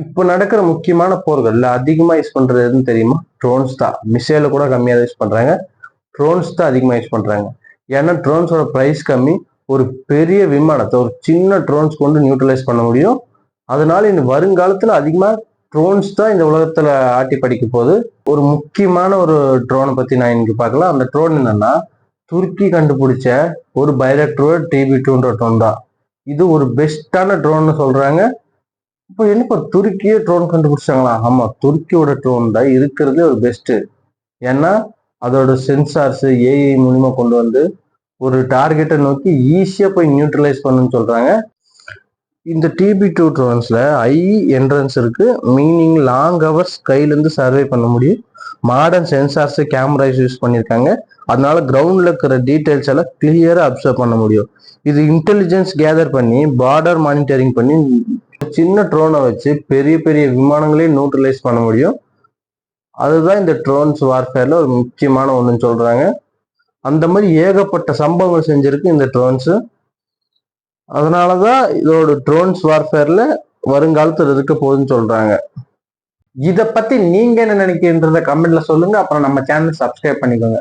இப்போ நடக்கிற முக்கியமான போர்கள்ல அதிகமா யூஸ் பண்றது எதுன்னு தெரியுமா? ட்ரோன்ஸ் தான். மிசைல கூட கம்மியா யூஸ் பண்றாங்க. ட்ரோன்ஸ் தான் அதிகமா யூஸ் பண்றாங்க. ஏன்னா ட்ரோன்ஸோட பிரைஸ் கம்மி. ஒரு பெரிய விமானத்தை ஒரு சின்ன ட்ரோன்ஸ் கொண்டு நியூட்ரலைஸ் பண்ண முடியும். அதனால இந்த வருங்காலத்துல அதிகமா ட்ரோன்ஸ் தான் இந்த உலகத்துல ஆட்டி படிக்க போகுது. ஒரு முக்கியமான ஒரு ட்ரோனை பத்தி நான் இன்னைக்கு பார்க்கலாம். அந்த ட்ரோன் என்னன்னா துருக்கி கண்டுபிடிச்ச ஒரு பைரக்டரோட டிபி டூன்ற ட்ரோன் தான். இது ஒரு பெஸ்டான ட்ரோன்னு சொல்றாங்க. இப்போ என்னப்பா துருக்கியே ட்ரோன் கண்டுபிடிச்சாங்களா? ஆமா துருக்கியோட ட்ரோன் தான் இருக்கிறதுலே ஒரு பெஸ்ட் ஏன்னா அதோட சென்சார்ஸ் ஏஐ மூலியமா கொண்டு வந்து ஒரு டார்கெட்டை நோக்கி ஈஸியா போய் நியூட்ரலைஸ் பண்ணுன்னு சொல்றாங்க. இந்த டிபி டூ ட்ரோன்ஸ்ல ஐ என்ட்ரன்ஸ் இருக்கு. மீனிங் லாங் ஹவர்ஸ் கையிலேருந்து சர்வே பண்ண முடியும். மாடர்ன் சென்சார்ஸ் கேமராஸ் யூஸ் பண்ணியிருக்காங்க. அதனால கிரவுண்ட்ல இருக்கிற டீட்டெயில்ஸ் எல்லாம் கிளியரா அப்சர்வ் பண்ண முடியும். இது இன்டெலிஜென்ஸ் கேதர் பண்ணி பார்டர் மானிட்டரிங் பண்ணி சின்ன ட்ரோனை வச்சு பெரிய பெரிய விமானங்களையும் நியூட்ரலைஸ் பண்ண முடியும். அதுதான் இந்த ட்ரோன்ஸ் வார்ஃபேரில் ஒரு முக்கியமான ஒன்றுன்னு சொல்கிறாங்க அந்த மாதிரி ஏகப்பட்ட சம்பவங்கள் செஞ்சுருக்கு இந்த ட்ரோன்ஸு அதனால தான் இதோட ட்ரோன்ஸ் வார்ஃபேரில் வருங்காலத்தில் இருக்க போகுதுன்னு சொல்கிறாங்க இதை பற்றி நீங்கள் என்ன நினைக்கிறன்றத கமெண்ட்டில் சொல்லுங்கள் அப்புறம் நம்ம சேனல் சப்ஸ்கிரைப் பண்ணிக்கோங்க.